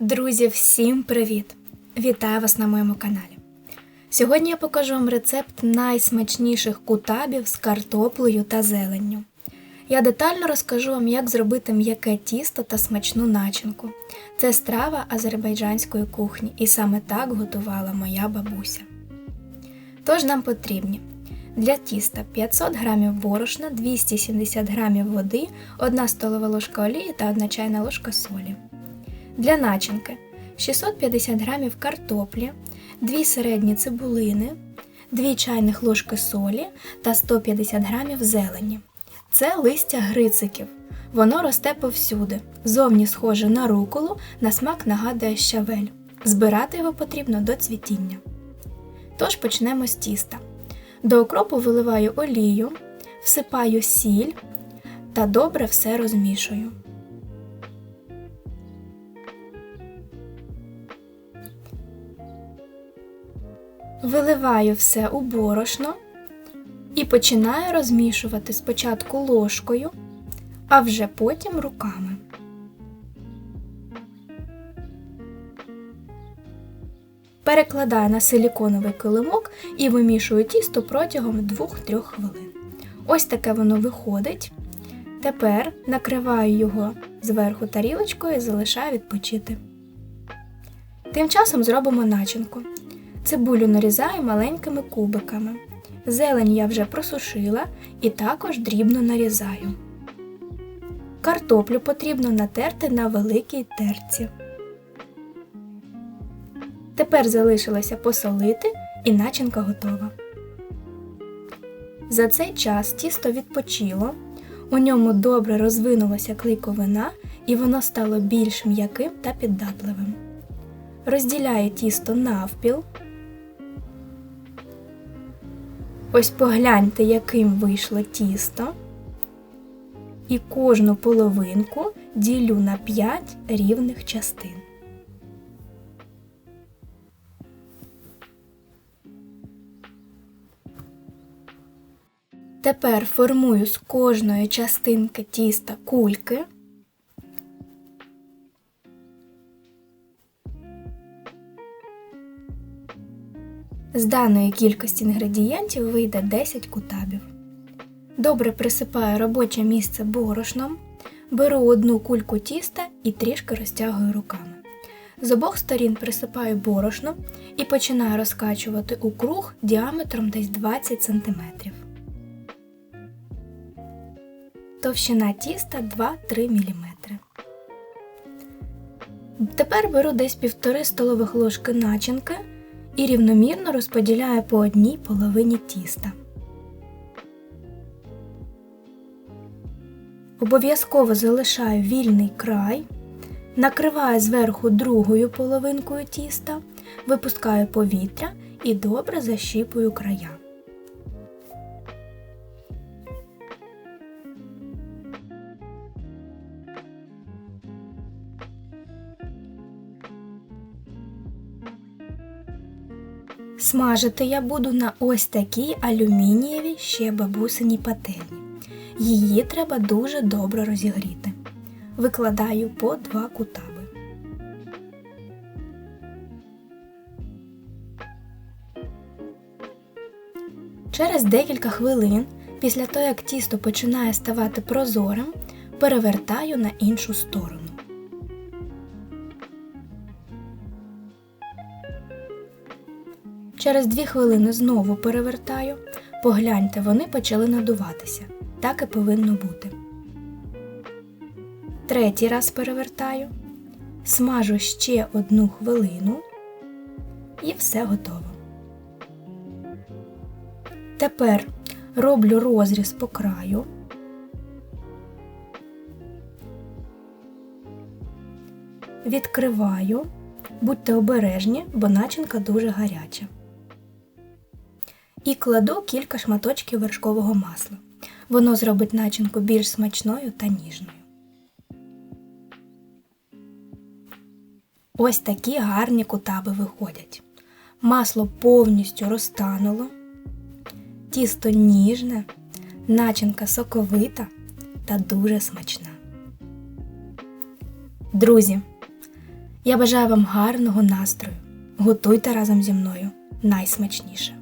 Друзі, всім привіт! Вітаю вас на моєму каналі. Сьогодні я покажу вам рецепт найсмачніших кутабів з картоплею та зеленню. Я детально розкажу вам, як зробити м'яке тісто та смачну начинку. Це страва азербайджанської кухні, і саме так готувала моя бабуся. Тож нам потрібні для тіста 500 г борошна, 270 г води, 1 столова ложка олії та 1 чайна ложка солі. Для начинки 650 г картоплі, 2 середні цибулини, 2 чайних ложки солі та 150 г зелені. Це листя грициків. Воно росте повсюди. Зовні схоже на руколу, на смак нагадує щавель. Збирати його потрібно до цвітіння. Тож почнемо з тіста. До окропу виливаю олію, всипаю сіль та добре все розмішую. Виливаю все у борошно і починаю розмішувати спочатку ложкою, а вже потім руками. Перекладаю на силіконовий килимок і вимішую тісто протягом 2-3 хвилин. Ось таке воно виходить. Тепер накриваю його зверху тарілочкою і залишаю відпочити. Тим часом зробимо начинку. Цибулю нарізаю маленькими кубиками. Зелень я вже просушила і також дрібно нарізаю. Картоплю потрібно натерти на великій терці. Тепер залишилося посолити і начинка готова. За цей час тісто відпочило, у ньому добре розвинулася клейковина і воно стало більш м'яким та піддатливим. Розділяю тісто навпіл. Ось погляньте, яким вийшло тісто. І кожну половинку ділю на 5 рівних частин. Тепер формую з кожної частинки тіста кульки. З даної кількості інгредієнтів вийде 10 кутабів. Добре присипаю робоче місце борошном, беру одну кульку тіста і трішки розтягую руками. З обох сторін присипаю борошном і починаю розкачувати у круг діаметром десь 20 см. Товщина тіста 2-3 мм. Тепер беру десь 1,5 столових ложки начинки і рівномірно розподіляю по одній половині тіста. Обов'язково залишаю вільний край, накриваю зверху другою половинкою тіста, випускаю повітря і добре защіпую края. Смажити я буду на ось такій алюмінієвій ще бабусиній пательні. Її треба дуже добре розігріти. Викладаю по два кутаби. Через декілька хвилин, після того як тісто починає ставати прозорим, перевертаю на іншу сторону. Через дві хвилини знову перевертаю. Погляньте, вони почали надуватися. Так і повинно бути. Третій раз перевертаю, смажу ще одну хвилину і все готово. Тепер роблю розріз по краю. Відкриваю, будьте обережні, бо начинка дуже гаряча і кладу кілька шматочків вершкового масла. Воно зробить начинку більш смачною та ніжною. Ось такі гарні кутаби виходять. Масло повністю розтануло, тісто ніжне, начинка соковита та дуже смачна. Друзі, Я бажаю вам гарного настрою. Готуйте разом зі мною найсмачніше.